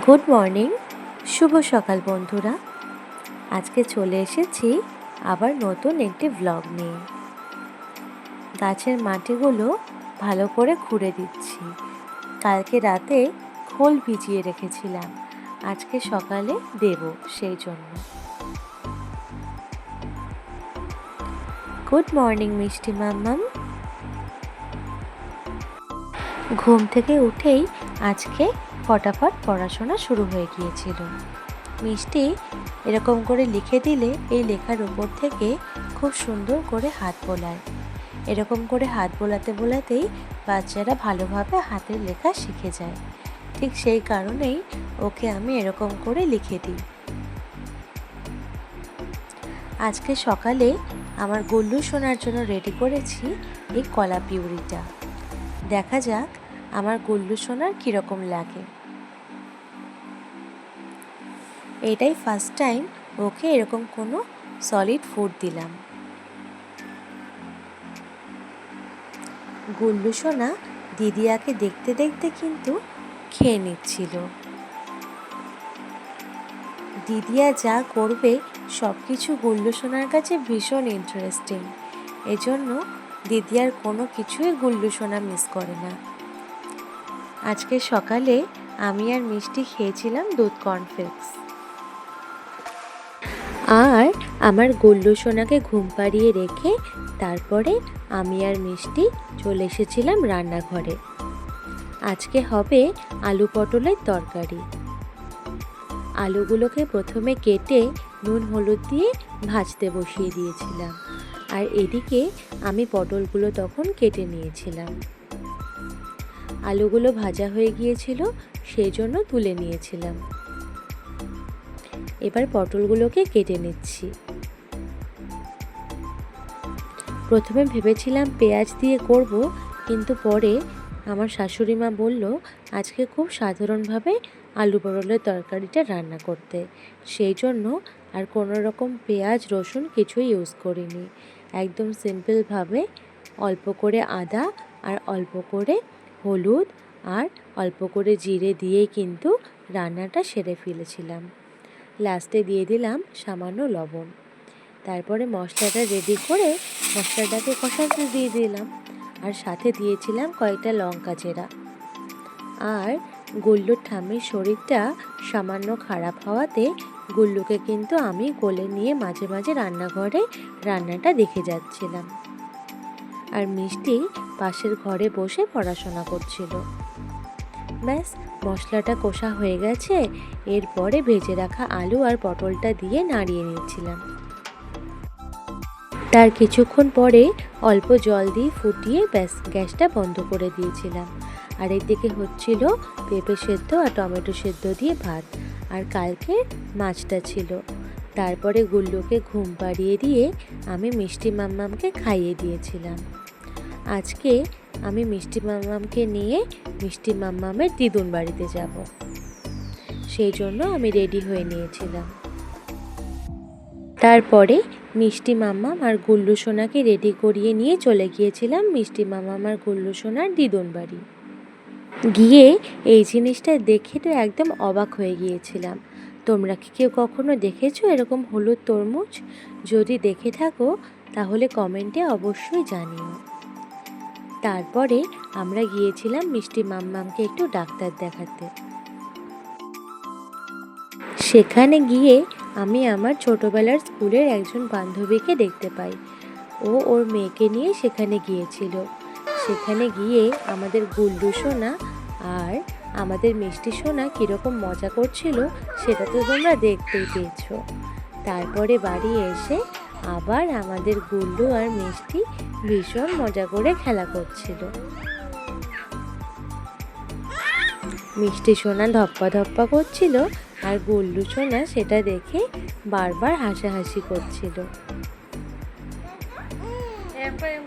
Good morning. শুভ সকাল বন্ধুরা। আজকে চলে এসেছি আবার নতুন একটি ভ্লগ নিয়ে। গাছের মাটিগুলো ভালো করে খুঁড়ে দিচ্ছি। কালকে রাতে খোল ভিজিয়ে রেখেছিলাম। আজকে সকালে দেব সেই জন্য। গুড মর্নিং, মিষ্টি মাম্মাম। ঘুম থেকে উঠেই আজকে ফটাফট পড়াশোনা শুরু হয়ে গিয়েছিল। মিষ্টি এরকম করে লিখে দিলে এই লেখার উপর থেকে খুব সুন্দর করে হাত বোলায়। এরকম করে হাত বোলাতে বোলাতেই বাচ্চারা ভালোভাবে হাতের লেখা শিখে যায়। ঠিক সেই কারণেই ওকে আমি এরকম করে লিখে দিই। আজকে সকালে আমার গুল্লু শোনার জন্য রেডি করেছি এই কলা পিউরিটা। দেখা যাক আমার গুল্লু সোনার কীরকম লাগে। এটাই ফার্স্ট টাইম ওকে এরকম কোনো সলিড ফুড দিলাম। গুল্লু সোনা দিদিয়াকে দেখতে দেখতে কিন্তু খেয়ে নিচ্ছিল। দিদিয়া যা করবে সব কিছু গুল্লু সোনার কাছে ভীষণ ইন্টারেস্টিং এজন্য দিদিয়ার কোনো কিছুই গুল্লু সোনা মিস করে না। আজকে সকালে আমি আর মিষ্টি খেয়েছিলাম দুধ কর্নফ্লেক্স আর আমার গুল্লু সোনাকে ঘুম পাড়িয়ে রেখে তারপরে আমি আর মিষ্টি চলে এসেছিলাম রান্নাঘরে। আজকে হবে আলু পটলের তরকারি। আলুগুলোকে প্রথমে কেটে নুন, হলুদ দিয়ে ভাজতে বসিয়ে দিয়েছিলাম। আর এদিকে আমি পটলগুলো তখন কেটে নিয়েছিলাম। আলুগুলো ভাজা হয়ে গিয়েছিল সেই জন্য তুলে নিয়েছিলাম। এবার পটলগুলোকে কেটে নিচ্ছি। প্রথমে ভেবেছিলাম পেঁয়াজ দিয়ে করব, কিন্তু পরে আমার শাশুড়ি মা বলল, আজকে খুব সাধারণভাবে আলু পটলের তরকারিটা রান্না করতে। সেই জন্য আর কোনো রকম পেঁয়াজ, রসুন কিছুই ইউজ করিনি। একদম সিম্পলভাবে অল্প করে আদা আর অল্প করে হলুদ আর অল্প করে জিরে দিয়েই কিন্তু রান্নাটা সেরে ফেলেছিলাম। লাস্টে দিয়ে দিলাম সামান্য লবণ। তারপরে মশলাটা রেডি করে মশলাটাকে কষাতে দিয়ে দিলাম আর সাথে দিয়েছিলাম কয়েকটা লঙ্কা চেরা। আর গুল্লুর ঠাম্মির শরীরটা সামান্য খারাপ হওয়াতে গুল্লুকে কিন্তু আমি কোলে নিয়ে মাঝে মাঝে রান্নাঘরে রান্নাটা দেখে যাচ্ছিলাম। আর মিষ্টি পাশের ঘরে বসে পড়াশোনা করছিল। ব্যাস, মশলাটা কষা হয়ে গেছে, এরপরে ভেজে রাখা আলু আর পটলটা দিয়ে নাড়িয়ে নিচ্ছিলাম। তার কিছুক্ষণ পরে অল্প জল দিয়ে ফুটিয়ে ব্যাস, গ্যাসটা বন্ধ করে দিয়েছিলাম। আর এদিকে হচ্ছিল পেঁপে সেদ্ধ আর টমেটো সেদ্ধ দিয়ে ভাত, আর কালকে মাছটা ছিল। তারপরে গুল্লুকে ঘুম পাড়িয়ে দিয়ে আমি মিষ্টি মাম্মামকে খাইয়ে দিয়েছিলাম। আজকে আমি মিষ্টি মাম্মামকে নিয়ে মিষ্টি মাম্মামের দিদুন বাড়িতে যাব। সেই জন্য আমি রেডি হয়ে নিয়েছিলাম। তারপরে মিষ্টি মাম্মাম আর গুল্লু সোনাকে রেডি করিয়ে নিয়ে চলে গিয়েছিলাম মিষ্টি মাম্মাম আর গুল্লু সোনার দিদুন বাড়ি। গিয়ে এই জিনিসটা দেখে তো একদম অবাক হয়ে গিয়েছিলাম। তোমরা কি কেউ কখনো দেখেছ এরকম হলুদ তরমুজ? যদি দেখে থাকো, তাহলে কমেন্টে অবশ্যই জানিও। তারপরে আমরা গিয়েছিলাম মিষ্টি মাম্মামকে একটু ডাক্তার দেখাতে। সেখানে গিয়ে আমি আমার ছোটবেলার স্কুলের একজন বান্ধবীকে দেখতে পাই। ও ওর মেয়েকে নিয়ে সেখানে গিয়েছিল। সেখানে গিয়ে আমাদের গুল্লু সোনা আর আমাদের মিষ্টি সোনা কীরকম মজা করছিল সেটা তো তোমরা দেখতেই পেয়েছ। তারপরে বাড়ি এসে আবার আমাদের গুল্লু আর মিষ্টি ভীষণ মজা করে খেলা করছিল। মিষ্টি সোনা ধপ্পা ধপ্পা করছিল আর গুল্লু সোনা সেটা দেখে বারবার হাসাহাসি করছিল।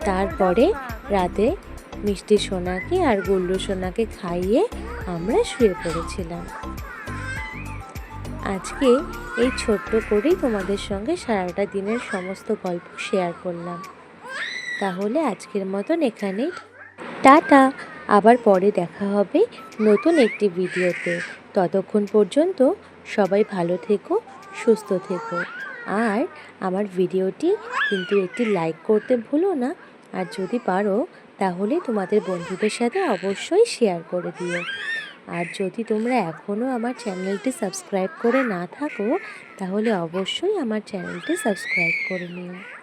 তারপরে রাতে মিষ্টি সোনাকে আর গুল্লু সোনাকে খাইয়ে আমরা শুয়ে পড়েছিলাম। আজকে এই ছোট্ট করেই তোমাদের সঙ্গে সারাটা দিনের সমস্ত গল্প শেয়ার করলাম। তাহলে আজকের মতন এখানেই। টাটা। আবার পরে দেখা হবে নতুন একটি ভিডিওতে। ততক্ষণ পর্যন্ত সবাই ভালো থেকো, সুস্থ থেকো। আর আমার ভিডিওটি কিন্তু একটি লাইক করতে ভুলো না। আর যদি পারো, তাহলে তোমাদের বন্ধুদের সাথে অবশ্যই শেয়ার করে দিও। আর যদি তোমরা এখনও আমার চ্যানেলটি সাবস্ক্রাইব করে না থাকো, তাহলে অবশ্যই আমার চ্যানেলটি সাবস্ক্রাইব করে নিও।